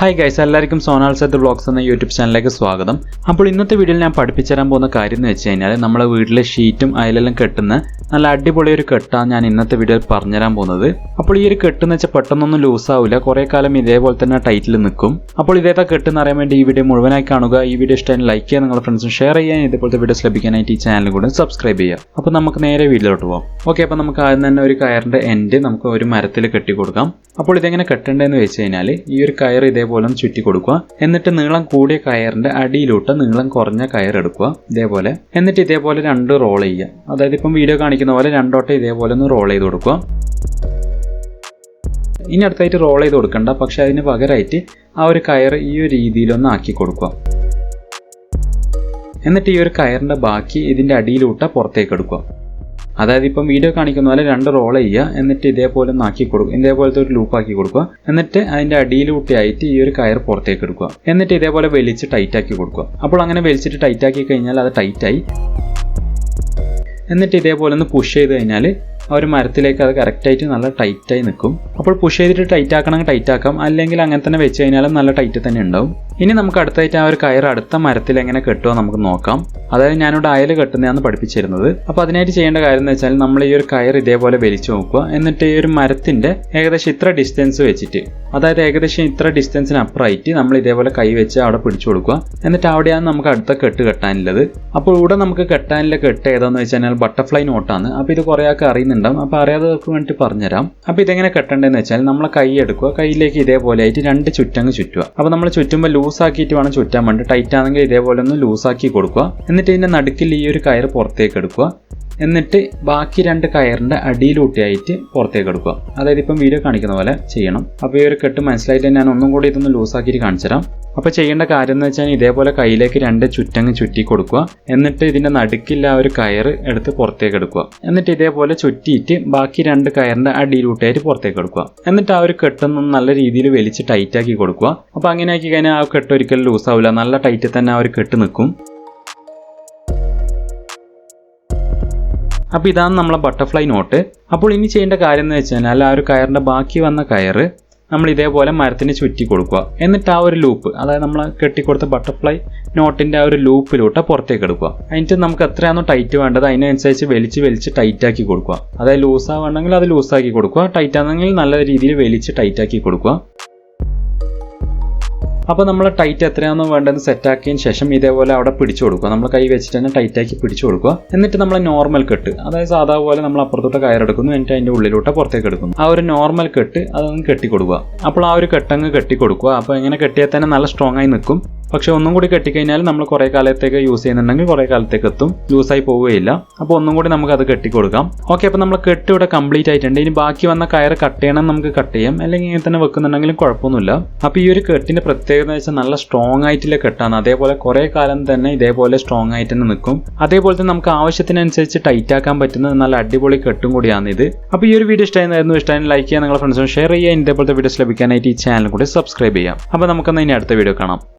Hi guys എല്ലാവർക്കും സോനാൽ സത്ത് blogs എന്ന യൂട്യൂബ് ചാനലിലേക്ക് സ്വാഗതം. അപ്പോൾ ഇന്നത്തെ വീഡിയോയിൽ ഞാൻ പഠിപ്പിച്ചു തരാൻ പോകുന്ന കാര്യം എന്ന് വെച്ച് കഴിഞ്ഞാൽ നമ്മളെ വീട്ടിലെ ഷീറ്റും അയലെല്ലാം കെട്ടുന്ന നല്ല അടിപൊളി ഒരു കെട്ടാണ് ഞാൻ ഇന്നത്തെ വീഡിയോയിൽ പറഞ്ഞുതരാൻ പോകുന്നത്. അപ്പോൾ ഈ ഒരു കെട്ട് എന്ന് വെച്ചാൽ പെട്ടെന്നൊന്നും ലൂസ് ആവില്ല കുറേ കാലം ഇതേപോലെ തന്നെ ടൈറ്റിൽ നിൽക്കും. അപ്പോൾ ഇതേതാ കെട്ടെന്ന് അറിയാൻ വേണ്ടി ഈ വീഡിയോ മുഴുവനായി കാണുക. ഈ വീഡിയോ ഇഷ്ടമായി ലൈക്ക് ചെയ്യുക. നിങ്ങളുടെ ഫ്രണ്ട്സും ഷെയർ ചെയ്യാൻ ഇതേപോലത്തെ വീഡിയോസ് ലഭിക്കാനായിട്ട് ഈ ചാനൽ കൂടെ സബ്സ്ക്രൈബ് ചെയ്യുക. അപ്പോൾ നമുക്ക് നേരെ വീഡിയോയിലോട്ട് പോകാം ഓക്കെ അപ്പോൾ നമുക്ക് ആദ്യം തന്നെ ഒരു കയറിന്റെ എൻഡ് നമുക്ക് ഒരു മരത്തിൽ കെട്ടി കൊടുക്കാം. അപ്പോൾ ഇതെങ്ങനെ കെട്ടേണ്ടതെന്ന് വെച്ച് കഴിഞ്ഞാൽ ഈ ഒരു കയർ ഇതേപോലെ ഒന്ന് ചുറ്റി കൊടുക്കുക. എന്നിട്ട് നീളം കൂടിയ കയറിന്റെ അടിയിലോട്ട് നീളം കുറഞ്ഞ കയർ എടുക്കുക ഇതേപോലെ. എന്നിട്ട് ഇതേപോലെ രണ്ട് റോൾ ചെയ്യുക. അതായത് ഇപ്പം വീഡിയോ കാണിക്കുന്ന പോലെ രണ്ടോട്ടം ഇതേപോലെ ഒന്ന് റോൾ ചെയ്ത് കൊടുക്കുക. ഇനി അടുത്തായിട്ട് റോൾ ചെയ്ത് കൊടുക്കണ്ട. പക്ഷെ അതിന് പകരമായിട്ട് ആ ഒരു കയർ ഈ ഒരു രീതിയിലൊന്ന് ആക്കി കൊടുക്കുക. എന്നിട്ട് ഈ ഒരു കയറിന്റെ ബാക്കി ഇതിന്റെ അടിയിലൂട്ട പുറത്തേക്ക് എടുക്കുക. അതായത് ഇപ്പം വീഡിയോ കാണിക്കുന്ന പോലെ രണ്ട് റോൾ ചെയ്യുക. എന്നിട്ട് ഇതേപോലെ ഒന്ന് ആക്കി കൊടുക്കുക. ഇതേപോലത്തെ ഒരു ലൂപ്പ് ആക്കി കൊടുക്കുക. എന്നിട്ട് അതിന്റെ അടിയിലൂട്ടിയായിട്ട് ഈ ഒരു കയർ പുറത്തേക്ക് എടുക്കുക. എന്നിട്ട് ഇതേപോലെ വലിച്ച് ടൈറ്റ് ആക്കി കൊടുക്കുക. അപ്പോൾ അങ്ങനെ വലിച്ചിട്ട് ടൈറ്റ് ആക്കി കഴിഞ്ഞാൽ അത് ടൈറ്റായി എന്നിട്ട് ഇതേപോലെ ഒന്ന് പുഷ് ചെയ്ത് കഴിഞ്ഞാൽ ആ ഒരു മരത്തിലേക്ക് അത് കറക്റ്റായിട്ട് നല്ല ടൈറ്റായി നിൽക്കും. അപ്പോൾ പുഷ് ചെയ്തിട്ട് ടൈറ്റ് ആക്കണമെങ്കിൽ ടൈറ്റ് ആക്കാം അല്ലെങ്കിൽ അങ്ങനെ തന്നെ വെച്ച് കഴിഞ്ഞാലും നല്ല ടൈറ്റ് തന്നെ ഉണ്ടാവും. ഇനി നമുക്ക് അടുത്തായിട്ട് ആ ഒരു കയർ അടുത്ത മരത്തിൽ എങ്ങനെ കെട്ടുമോ നമുക്ക് നോക്കാം. അതായത് ഞാനിവിടെ അയൽ കെട്ടുന്നതാണ് പഠിപ്പിച്ചിരുന്നത്. അപ്പോൾ അതിനായിട്ട് ചെയ്യേണ്ട കാര്യം എന്ന് വെച്ചാൽ നമ്മൾ ഈ ഒരു കയർ ഇതേപോലെ വലിച്ചു നോക്കുക. എന്നിട്ട് ഈ ഒരു മരത്തിന്റെ ഏകദേശം ഇത്ര ഡിസ്റ്റൻസ് വെച്ചിട്ട് അതായത് ഏകദേശം ഇത്ര ഡിസ്റ്റൻസിന് അപ്പുറമായിട്ട് നമ്മൾ ഇതേപോലെ കൈ വെച്ച് അവിടെ പിടിച്ചു കൊടുക്കുക. എന്നിട്ട് അവിടെയാണ് നമുക്ക് അടുത്ത കെട്ട് കെട്ടാനുള്ളത്. അപ്പോൾ ഇവിടെ നമുക്ക് കെട്ടാനുള്ള കെട്ട് ഏതാണെന്ന് വെച്ച് കഴിഞ്ഞാൽ ബട്ടർഫ്ലൈ നോട്ടാണ് അപ്പോൾ ഇത് കുറേ ആൾക്ക് അറിയുന്നുണ്ടാവും അപ്പോൾ അറിയാത്തവർക്ക് വേണ്ടി പറഞ്ഞുതരാം. അപ്പോൾ ഇതെങ്ങനെ കെട്ടേണ്ടതെന്ന് വെച്ചാൽ നമ്മൾ കൈ എടുക്കുക കൈയിലേക്ക് ഇതേപോലെ ആയിട്ട് രണ്ട് ചുറ്റങ്ങ് ചുറ്റുക. അപ്പോൾ നമ്മൾ ചുറ്റുമ്പോൾ ലൂസാക്കിയിട്ട് വേണം ചുറ്റാൻ വേണ്ടി ടൈറ്റ് ആണെങ്കിൽ ഇതേപോലെ ഒന്ന് ലൂസാക്കി കൊടുക്കുക. എന്നിട്ട് ഇതിന്റെ നടുക്കിൽ ഈ ഒരു കയർ പുറത്തേക്ക് എടുക്കുക. എന്നിട്ട് ബാക്കി രണ്ട് കയറിന്റെ അടിയിലൂട്ടിയായിട്ട് പുറത്തേക്ക് എടുക്കുക. അതായത് ഇപ്പം വീഡിയോ കാണിക്കുന്ന പോലെ ചെയ്യണം. അപ്പോൾ ഈ ഒരു കെട്ട് മനസ്സിലായിട്ട് ഞാൻ ഒന്നും കൂടി ഇതൊന്ന് ലൂസ് ആക്കിയിട്ട് കാണിച്ചു തരാം. അപ്പോൾ ചെയ്യേണ്ട കാര്യം എന്ന് വെച്ചാൽ ഇതേപോലെ കയ്യിലേക്ക് രണ്ട് ചുറ്റങ്ങ് ചുറ്റി കൊടുക്കുക. എന്നിട്ട് ഇതിന്റെ നടുക്കില്ല ആ ഒരു കയർ എടുത്ത് പുറത്തേക്ക് എടുക്കുക. എന്നിട്ട് ഇതേപോലെ ചുറ്റിയിട്ട് ബാക്കി രണ്ട് കയറിന്റെ അടിയിലൂട്ടായിട്ട് പുറത്തേക്ക് എടുക്കുക. എന്നിട്ട് ആ ഒരു കെട്ടൊന്നും നല്ല രീതിയിൽ വലിച്ച് ടൈറ്റാക്കി കൊടുക്കുക. അപ്പോൾ അങ്ങനെ ആക്കി കഴിഞ്ഞാൽ ആ കെട്ട് ഒരിക്കലും ലൂസ് ആവില്ല നല്ല ടൈറ്റ് തന്നെ ആ ഒരു കെട്ട് നിൽക്കും. അപ്പോൾ ഇതാണ് നമ്മളെ ബട്ടർഫ്ലൈ നോട്ട് അപ്പോൾ ഇനി ചെയ്യേണ്ട കാര്യം എന്ന് വെച്ചാൽ കഴിഞ്ഞാൽ ആ ഒരു കയറിന്റെ ബാക്കി വന്ന കയറ് നമ്മൾ ഇതേപോലെ മരത്തിന് ചുറ്റി കൊടുക്കുക. എന്നിട്ട് ആ ഒരു ലൂപ്പ് അതായത് നമ്മൾ കെട്ടിക്കൊടുത്ത ബട്ടർഫ്ലൈ നോട്ടിന്റെ ആ ഒരു ലൂപ്പിലോട്ട് പുറത്തേക്ക് എടുക്കുക. എന്നിട്ട് നമുക്ക് എത്രയാണോ ടൈറ്റ് വേണ്ടത് അതിനനുസരിച്ച് വലിച്ച് വലിച്ച് ടൈറ്റ് ആക്കി കൊടുക്കുക. അതായത് ലൂസ് ആവണമെങ്കിൽ അത് ലൂസ് ആക്കി കൊടുക്കുക ടൈറ്റ് ആണെങ്കിൽ നല്ല രീതിയിൽ വലിച്ച് ടൈറ്റ് ആക്കി കൊടുക്കുക. അപ്പോൾ നമ്മൾ ടൈറ്റ് എത്രയാണോ വേണ്ടതെന്ന് സെറ്റാക്കിയതിന് ശേഷം ഇതേപോലെ അവിടെ പിടിച്ചു കൊടുക്കുക. നമ്മൾ കൈ വെച്ചിട്ട് തന്നെ ടൈറ്റാക്കി പിടിച്ചു കൊടുക്കുക. എന്നിട്ട് നമ്മൾ നോർമൽ കെട്ട് അതായത് സാധാ പോലെ നമ്മൾ അപ്പുറത്തോട്ട് കയറെടുക്കുന്നു എന്നിട്ട് അതിന്റെ ഉള്ളിലോട്ട് പുറത്തേക്ക് എടുക്കുന്നു. ആ ഒരു നോർമൽ കെട്ട് അതൊന്ന് കെട്ടി കൊടുക്കുക അപ്പോൾ ആ ഒരു കെട്ടങ്ങ് കെട്ടി കൊടുക്കുക അപ്പോൾ ഇങ്ങനെ കെട്ടിയാൽ തന്നെ നല്ല സ്ട്രോങ് ആയി നിൽക്കും. പക്ഷെ ഒന്നും കൂടി കെട്ടിക്കഴിഞ്ഞാൽ നമ്മൾ കുറേ കാലത്തേക്ക് യൂസ് ചെയ്യുന്നുണ്ടെങ്കിൽ കുറേ കാലത്തേക്ക് എത്തും. ആയി പോവുകയില്ല. അപ്പോൾ ഒന്നും കൂടി നമുക്ക് അത് കെട്ടി കൊടുക്കാം ഓക്കെ അപ്പോൾ നമ്മൾ കെട്ട് ഇവിടെ കംപ്ലീറ്റ് ആയിട്ടുണ്ട്. ഇനി ബാക്കി വന്ന കയർ കട്ട് ചെയ്യണം നമുക്ക് കട്ട് ചെയ്യാം. അല്ലെങ്കിൽ ഇങ്ങനെ തന്നെ വെക്കുന്നുണ്ടെങ്കിലും കുഴപ്പമൊന്നുമില്ല. അപ്പോൾ ഈ ഒരു കെട്ടിന്റെ പ്രത്യേകത എന്ന് വെച്ചാൽ നല്ല സ്ട്രോങ് ആയിട്ടുള്ള കെട്ടാണ്. അതേപോലെ കുറേ കാലം തന്നെ ഇതേപോലെ സ്ട്രോങ് ആയിട്ട് തന്നെ നിൽക്കും. അതേപോലെ തന്നെ നമുക്ക് ആവശ്യത്തിനനുസരിച്ച് ടൈറ്റ് ആക്കാൻ പറ്റുന്ന നല്ല അടിപൊളി കെട്ടും കൂടിയാണ് ഇത്. അപ്പോൾ ഈ ഒരു വീഡിയോ ഇഷ്ടമായിരുന്നു ഇഷ്ടമായി ലൈക്ക് ചെയ്യുക നിങ്ങളുടെ ഫ്രണ്ട്സിനും ഷെയർ ചെയ്യുക. ഇതേപോലത്തെ വീഡിയോസ് ലഭിക്കാനായിട്ട് ഈ ചാനൽ കൂടി സബ്സ്ക്രൈബ് ചെയ്യാം അപ്പോൾ നമുക്കെന്നാൽ ഇനി അടുത്ത വീഡിയോ കാണാം.